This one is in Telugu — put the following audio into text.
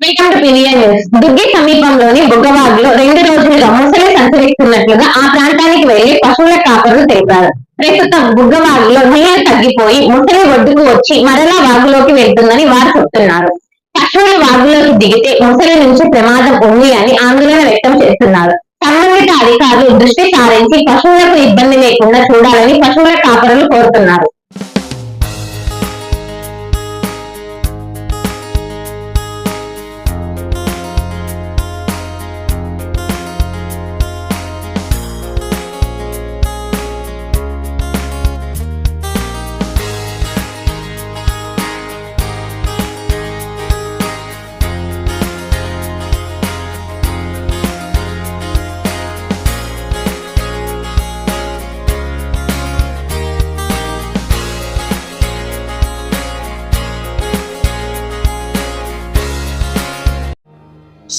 Welcome to PVR news Durgi సమీపంలోని బుగ్గవాగులో రెండు రోజులుగా ముసలి సంచరిస్తున్నట్లుగా ఆ ప్రాంతానికి వెళ్ళి పశువుల కాపరులు తెలిపారు. ప్రస్తుతం బుగ్గవాగులో నీళ్ళు తగ్గిపోయి ముసలి ఒడ్డుకు వచ్చి మరలా వాగులోకి వెళ్తుందని వారు చెప్తున్నారు. పశువులు వాగులోకి దిగితే ముసలి నుంచి ప్రమాదం ఉంది అని ఆందోళన వ్యక్తం చేస్తున్నారు. సంబంధిత అధికారులు దృష్టి సారించి పశువులకు ఇబ్బంది లేకుండా చూడాలని పశువుల కాపరులు కోరుతున్నారు.